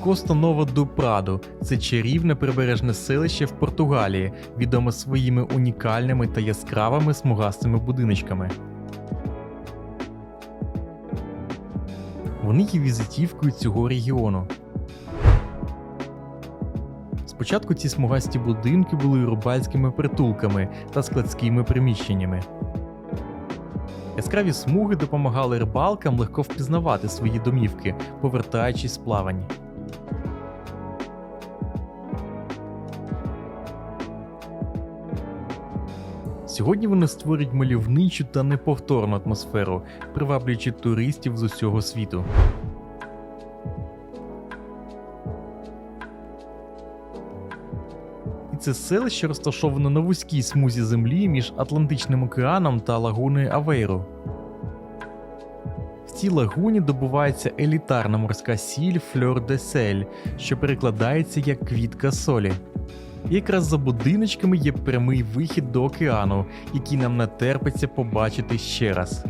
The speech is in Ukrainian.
Коста Нова ду Прадо це чарівне прибережне селище в Португалії, відоме своїми унікальними та яскравими смугастими будиночками. Вони є візитівкою цього регіону. Спочатку ці смугасті будинки були рубальськими притулками та складськими приміщеннями. Яскраві смуги допомагали рибалкам легко впізнавати свої домівки, повертаючись з плавань. Сьогодні вони створюють мальовничу та неповторну атмосферу, приваблюючи туристів з усього світу. І це селище розташоване на вузькій смузі землі між Атлантичним океаном та лагуною Авейру. В цій лагуні добувається елітарна морська сіль Фльор де Сель, що перекладається як квітка солі. Якраз за будиночками є прямий вихід до океану, який нам не терпиться побачити ще раз.